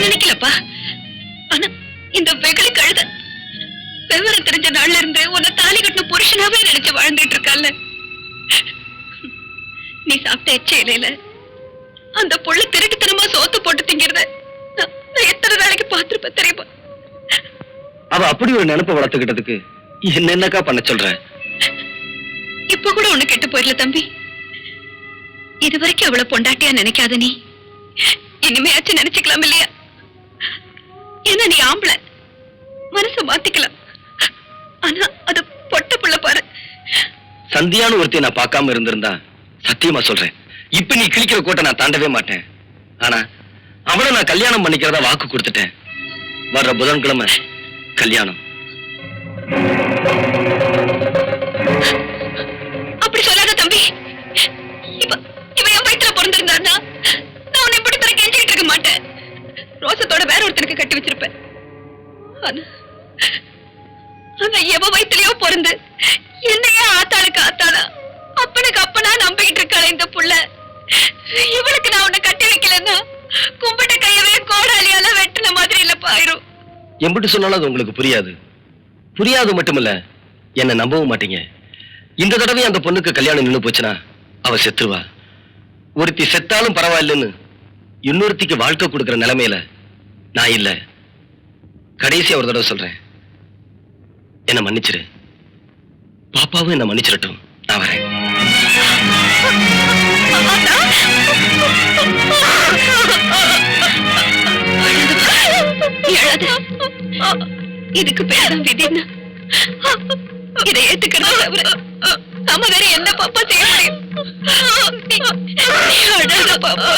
நினைக்கலப்பா. ஆனா இந்த வெகுளி கழுத விவரம் தெரிஞ்ச நாள்ல இருந்து உன்னை தாலி கட்டின புருஷனாவே நினைச்சு வாழ்ந்துட்டு இருக்கால நீ சாப்பிட்ட எச்ச இலையில அந்த புள்ள திருட்டுத்தனமா சோத்து போட்டு திங்கிறத நான் எத்தனை நாளைக்கு பார்த்திருப்பேன் தெரியுமா? அவ அப்படி ஒரு நினைப்ப வளர்த்துக்கிட்டதுக்கு என்ன என்னக்கா பண்ண சொல்ற? இப்ப கூட ஒண்ணு கெட்டு போயிடல தம்பி. இது வரைக்கும் அவ்வளவு பொண்டாட்டியா நினைக்காத நீ. இனிமையாச்சும் நினைச்சுக்கலாம் இல்லையா? ஏன்னா நீ ஆம்பளை? மனச மாத்திக்கலாம் ஆனா அத பொட்ட புள்ள பாரு. சந்தியான்னு ஒருத்தி நான் பார்க்காம இருந்திருந்தா சத்தியமா சொல்றேன். இப்ப நீ கிழிக்கிற கோட்டை நான் தாண்டவே மாட்டேன். ஆனா அவளை நான் கல்யாணம் பண்ணிக்கிறதா வாக்கு கொடுத்துட்டேன். வர்ற புதன்கிழமை கல்யாணம். அந்த எவ வயிற்றுலயோ பிறந்து என்னையே ஆத்தாளுக்கு ஆத்தாளா? அப்பனுக்கு அப்பனா நம்பிக்கிட்டு இருக்காள் இந்த புள்ள. இவளுக்கு நான் உன்னை கட்டி வைக்கலன்னா கும்பிட்ட கையவே கோடாலியால வெட்டின மாதிரி இல்லப்பா பாயிரும் எம்பிட்டு சொன்னாலும் அது உங்களுக்கு புரியாது. புரியாது மட்டுமில்ல என்ன நம்பவும் மாட்டீங்க. இந்த தடவை அந்த பொண்ணுக்கு கல்யாணம் நின்று போச்சுன்னா அவ செத்துருவா. ஒருத்தி செத்தாலும் பரவாயில்லைன்னு இன்னொருத்திக்கு வாழ்க்கை கொடுக்குற நிலைமையில நான் இல்லை. கடைசி ஒரு தடவை சொல்றேன். என்ன மன்னிச்சிரு. பாப்பாவும் என்ன மன்னிச்சிடட்டும். நான் வரேன். இதுக்கு பேரும் விதின்னா. இதை ஏத்துக்கிறது தவிர நாம வேற என்ன பாப்பா செய்ய முடியும்? பாப்பா.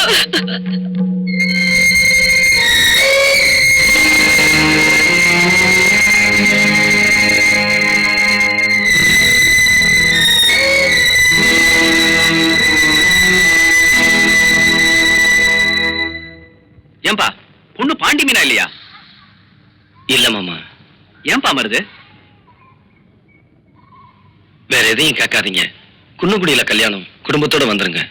பாண்டி மீனா இல்லையா? இல்ல மாமா. ஏன்பா மருது? வேற எதையும் கேட்காதீங்க. குன்னுக்குடியில கல்யாணம். குடும்பத்தோட வந்துருங்க.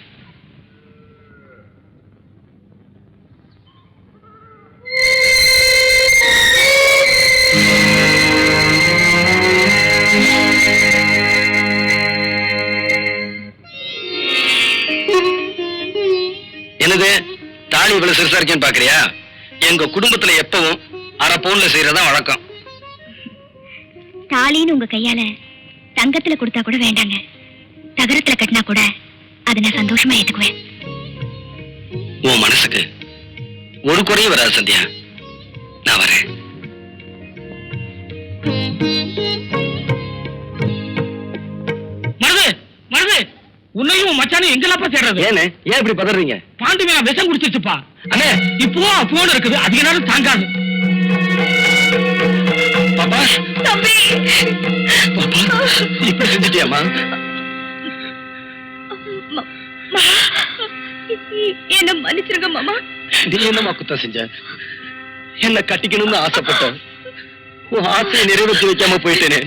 என்னது தாலி இவ்வளவு சிறுசா இருக்கேன்னு பாக்குறியா? எங்க குடும்பத்துல எப்பவும் அரை பவுன்ல செய்யறதா வழக்கம். தாலின்னு உங்க கையால தங்கத்துல கொடுத்தா கூட வேண்டாங்க. தகரத்துல கட்டினா கூட அதை நான் சந்தோஷமா ஏத்துக்குவேன். உன் மனசுக்கு ஒரு குறையும் வராது சந்தியா. நான் வரேன். உன்னையும் மச்சானையும் எங்கெல்லாப்பா சேர்றது? ஏன்னு ஏன் இப்படி பதறீங்க? பாண்டி மீனா விஷம் குடிச்சிச்சுப்பா அண்ணே இப்போ போன் இருக்குது. அதிக நேரம் தாங்காது. பாப்பா தம்பி. பாப்பா இப்படி செஞ்சுட்டியாமா என்ன மன்னிச்சிருங்க மாமா. நீ என்னமா குத்தம் செஞ்ச? என்ன கட்டிக்கணும்னு ஆசைப்பட்ட. உன் ஆசையை நிறைவேற்றி வைக்காம போயிட்டேனே.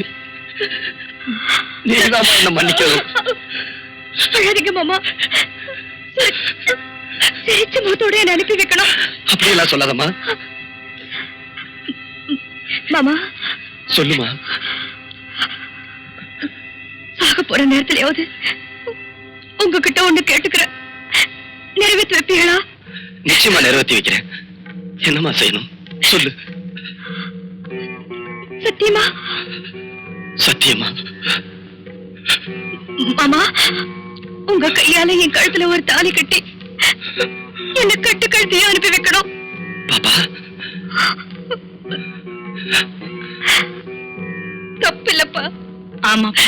நீதாம்மா என்ன மன்னிக்கணும் அழாதீங்க மாமா. சிரிச்ச முகத்தோட என்ன அனுப்பி வைக்கணும். அப்படியெல்லாம் சொல்லாதம்மா. மாமா. சொல்லுமா. சாக போற நேரத்திலயாவது உங்ககிட்ட ஒண்ணு கேட்டுக்கிறேன். நிறைவேற்றி வைப்பீங்களா? நிச்சயமா நிறைவேற்றி வைக்கிறேன். என்னம்மா செய்யணும்? சொல்லு. சத்தியமா? சத்தியமா? மாமா. உங்க கையால என் கழுத்துல ஒரு தாலி கட்டி என்ன கட்டு கழுத்தையும் அனுப்பி வைக்கணும். பாப்பா. தப்பில்லப்பா. ஆமாப்பா.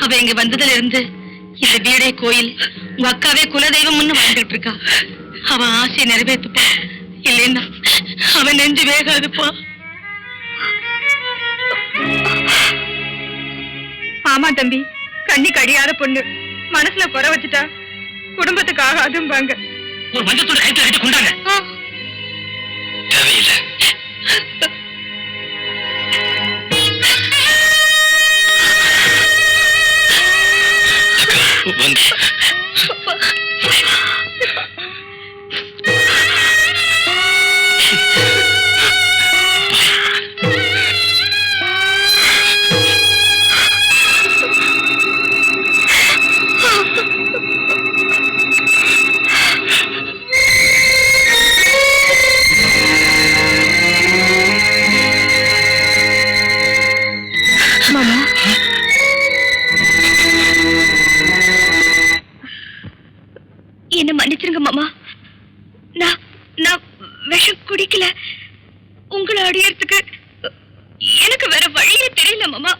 அவ இங்க வந்ததுல இருந்து இந்த வீடே கோயில் உங்க அக்காவே குலதெய்வம்னு வாழ்ந்துட்டு இருக்கா. அவன் ஆசையை நிறைவேத்துப்பா. இல்லைன்னா அவன் நெஞ்சு வேகாதுப்பா. ஆமா தம்பி கண்ணி கடியாத பொண்ணு. மனசுல குறை வச்சுட்டா குடும்பத்துக்கு ஆகாதும்பாங்க ஒரு மஞ்சத்தோட கைத்துல கட்டி கொண்டாங்க. தேவையில்லை. வந்து என்ன மன்னிச்சிருங்க மாமா. நான் நான் விஷம் குடிக்கல. உங்களை அடியறதுக்கு எனக்கு வேற வழியே தெரியல மாமா.